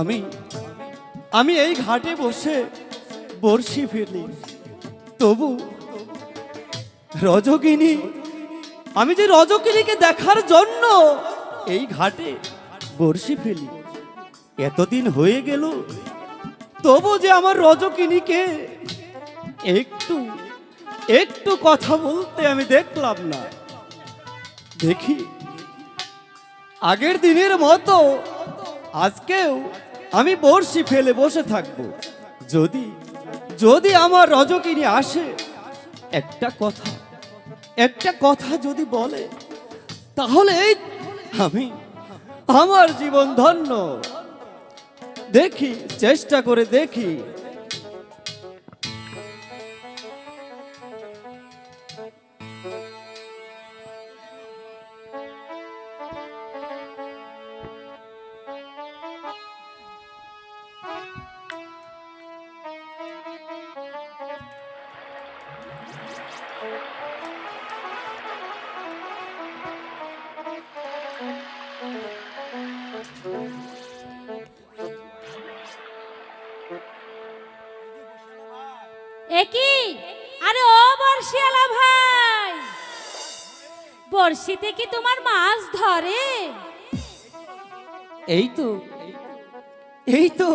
আমি আমি এই ঘাটে বসে বর্ষি ফেলি। তবু রজকিনী, আমি যে রজকিনীকে দেখার জন্য এই ঘাটে বর্ষি ফেলি, এতদিন হয়ে গেল, তবু যে আমার রজকিনীকে একটু একটু কথা বলতে আমি দেখলাম না। দেখি, আগের দিনের মতো আজকেও আমি বড়শি ফেলে বসে থাকব। যদি যদি আমার রজকিনী আসে, একটা কথা একটা কথা যদি বলে, তাহলে আমি আমার জীবন ধন্য। দেখি, চেষ্টা করে দেখি। বর্ষিতে কি তোমার মাছ ধরে? এই তো এই তো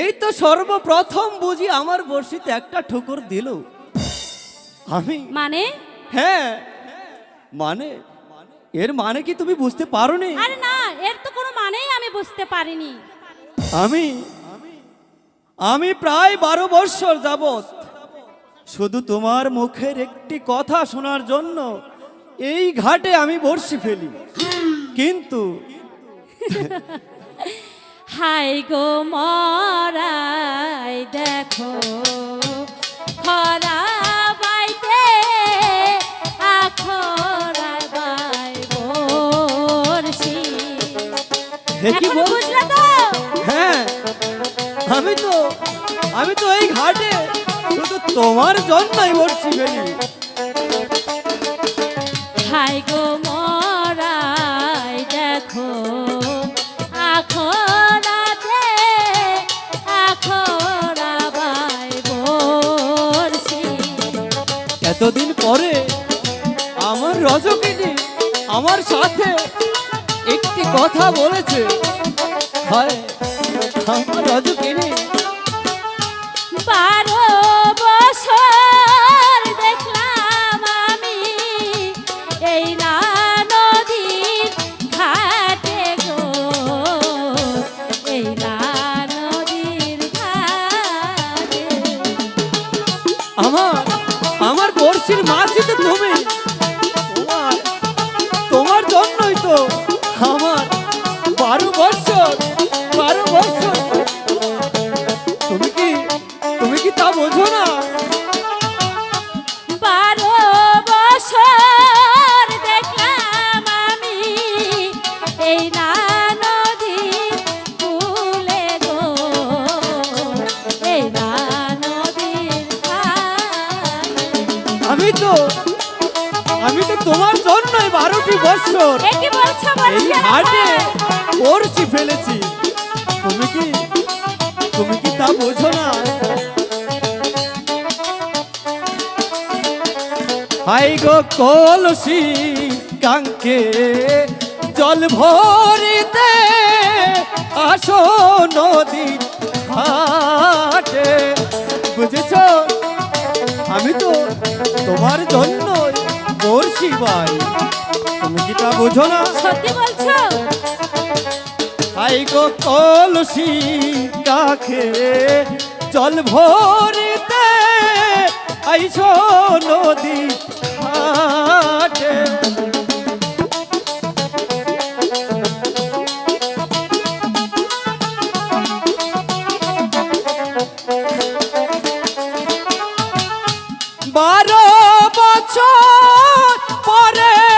এই তো সর্বপ্রথম বুঝি আমার বর্ষিতে একটা ঠুকুর দিল। আমি মানে? হ্যাঁ মানে এর মানে কি তুমি বুঝতে পারো নি আরে না এর তো কোনো মানেই আমি বুঝতে পারিনি। আমি আমি প্রায় বারো বৎসর যাবত শুধু তোমার মুখের একটি কথা শোনার জন্য এই ঘাটে আমি বর্ষি ফেলি। কিন্তু হাই গো মরাই দেখো খরা বাইতে আখরা বাই বর্ষি কি এখন তো? হ্যাঁ আমি তো আমি তো এই ঘাটে শুধু তোমার জন্যই বর্ষি ফেলি। হাই গো মরাই দেখো এতদিন পরে আমার রজকিনী আমার সাথে একটি কথা বলেছে। হয় আমার রজকিনী। বারো বছর তা বোঝো না। বারো বছর দেখলাম আমি এই না নদীর কূলে গো। এই না নদীর আমি তো আমি তো তোমার জন্যই বারোটি বছর এই হাটে পড়ছি ফেলেছি। তুমি কি তুমি কি তা বোঝো না? হাই গো কলসি কাঙ্কে জল ভরিতে আসো নদী হাটে বুঝেছ? আমি তো তোমার জন্য পড়ছি ভাই তুমি কি তা বোঝো না? সত্যি বলছো? হাই গো কলসি কাখে জল ভরিতে আইসো নদী ঘাটে। বারো বছর পরে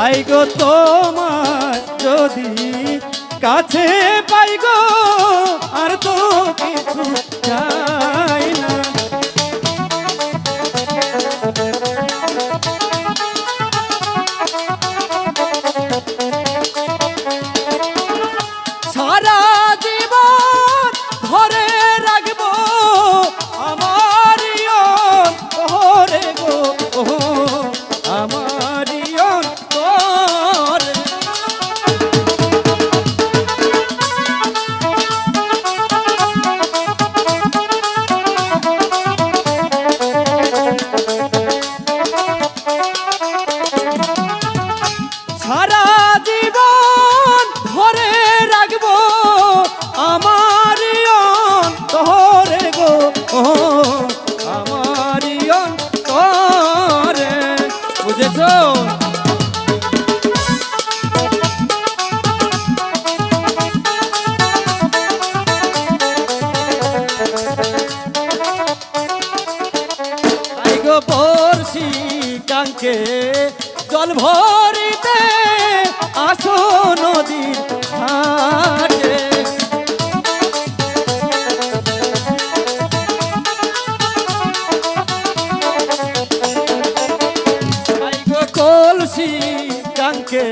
আইগো তোমার যদি কাছে পাই গো বর্ষি কাঙ্কে জল ভরিতে আসো নদীর কলসি কাঙ্কে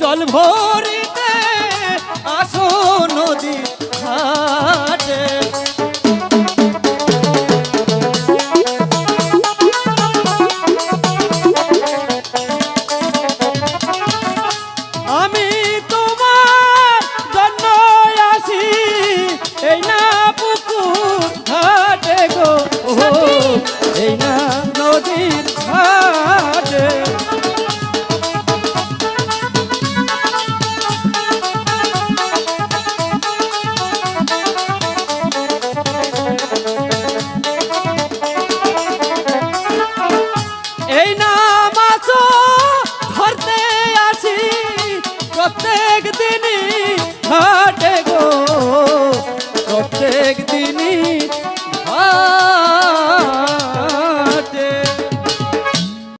জল ভরিতে আসো নদীর হাটে